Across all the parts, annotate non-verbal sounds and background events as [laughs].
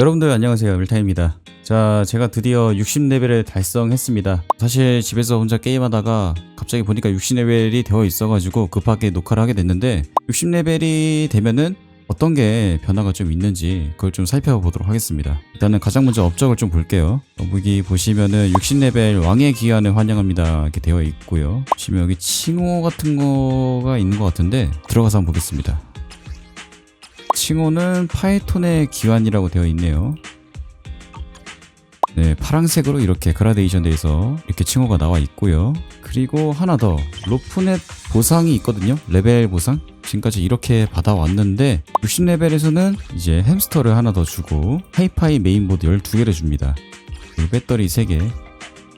여러분들 안녕하세요. 밀타입니다. 자 제가 드디어 60레벨을 달성했습니다. 사실 집에서 혼자 게임하다가 갑자기 보니까 60레벨이 되어 있어가지고 급하게 녹화를 하게 됐는데 60레벨이 되면은 어떤 게 변화가 좀 있는지 그걸 좀 살펴보도록 하겠습니다. 일단은 가장 먼저 업적을 좀 볼게요. 여기 보시면은 60레벨 왕의 귀환을 환영합니다. 이렇게 되어 있고요. 보시면 여기 칭호 같은 거가 있는 것 같은데 들어가서 한번 보겠습니다 칭호는 파이톤의 기환이라고 되어 있네요. 네, 파란색으로 이렇게 그라데이션 돼서 이렇게 칭호가 나와 있고요. 그리고 하나 더 로프넷 보상이 있거든요. 레벨 보상. 지금까지 이렇게 받아왔는데 60레벨에서는 이제 햄스터를 하나 더 주고 하이파이 메인보드 12개를 줍니다. 그리고 배터리 3개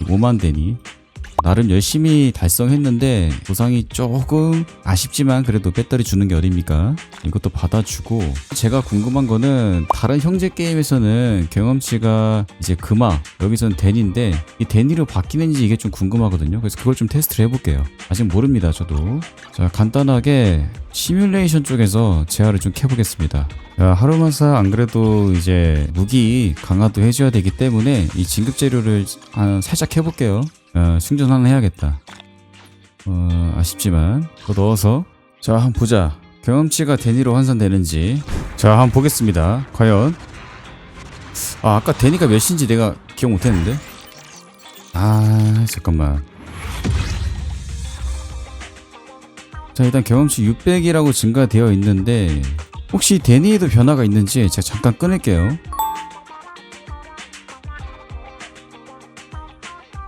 5만 대니 나름 열심히 달성했는데 보상이 조금 아쉽지만 그래도 배터리 주는 게 어딥니까? 이것도 받아주고 제가 궁금한 거는 다른 형제 게임에서는 경험치가 이제 금화 여기서는 데니인데 이 데니로 바뀌는지 이게 좀 궁금하거든요. 그래서 그걸 좀 테스트를 해볼게요. 아직 모릅니다. 저도 자 간단하게 시뮬레이션 쪽에서 재화를 좀 캐보겠습니다. 야, 하루마사 안 그래도 이제 무기 강화도 해줘야 되기 때문에 이 진급 재료를 한 살짝 해볼게요. 어, 충전 하나 해야겠다. 어, 아쉽지만 더 넣어서 자 한번 보자. 경험치가 데니로 환산되는지 자 한번 보겠습니다. 과연 아 아까 데니가 몇인지 내가 기억 못했는데 아 잠깐만 자 일단 경험치 600이라고 증가되어 있는데 혹시 데니에도 변화가 있는지 제가 잠깐 끊을게요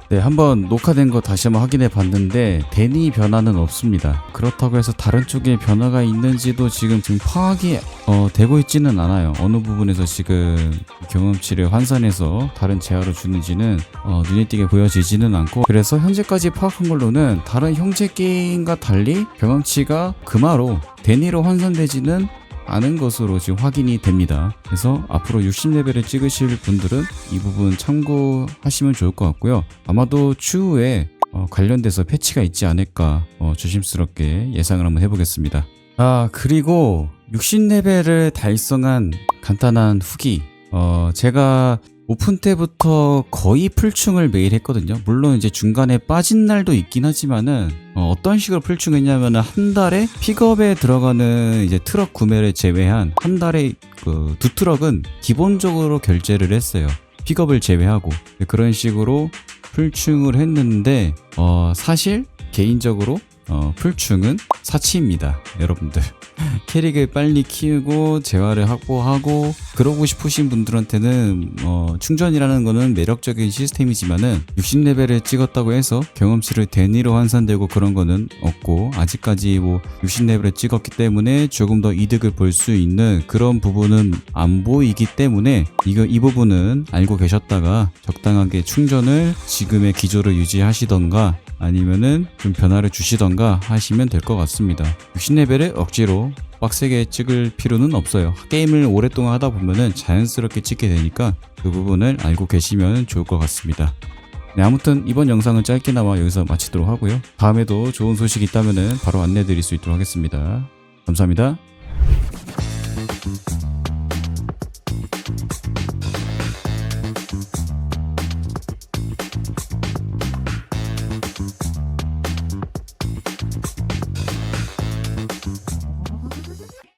네 한번 녹화된 거 다시 한번 확인해 봤는데 데니 변화는 없습니다. 그렇다고 해서 다른 쪽에 변화가 있는지도 지금 지금 파악이 어, 되고 있지는 않아요. 어느 부분에서 지금 경험치를 환산해서 다른 재화로 주는지는 어, 눈에 띄게 보여지지는 않고 그래서 현재까지 파악한 걸로는 다른 형제 게임과 달리 경험치가 금화로 데니로 환산되지는 않은 것으로 지금 확인이 됩니다. 그래서 앞으로 60레벨을 찍으실 분들은 이 부분 참고하시면 좋을 것 같고요. 아마도 추후에 어, 관련돼서 패치가 있지 않을까 어, 조심스럽게 예상을 한번 해보겠습니다. 아 그리고 60레벨을 달성한 간단한 후기 어, 제가 오픈 때부터 거의 풀충을 매일 했거든요. 물론 이제 중간에 빠진 날도 있긴 하지만은 어, 떤 식으로 풀충했냐면은 한 달에 픽업에 들어가는 이제 트럭 구매를 제외한 한 달에 그 두 트럭은 기본적으로 결제를 했어요. 픽업을 제외하고 그런 식으로 풀충을 했는데 어, 사실 개인적으로 어, 풀충은 사치입니다, 여러분들. [laughs] 캐릭을 빨리 키우고 재화를 확보하고 그러고 싶으신 분들한테는 어, 충전이라는 거는 매력적인 시스템이지만은 60레벨을 찍었다고 해서 경험치를 데니로 환산되고 그런 거는 없고 아직까지 뭐 60레벨을 찍었기 때문에 조금 더 이득을 볼 수 있는 그런 부분은 안 보이기 때문에 이거 이 부분은 알고 계셨다가 적당하게 충전을 지금의 기조를 유지하시던가 아니면은 좀 변화를 주시던가 하시면 될 것 같습니다. 60레벨을 억지로 빡세게 찍을 필요는 없어요. 게임을 오랫동안 하다 보면은 자연스럽게 찍게 되니까 그 부분을 알고 계시면 좋을 것 같습니다. 네, 아무튼 이번 영상은 짧게나마 여기서 마치도록 하고요. 다음에도 좋은 소식이 있다면은 바로 안내 드릴 수 있도록 하겠습니다. 감사합니다.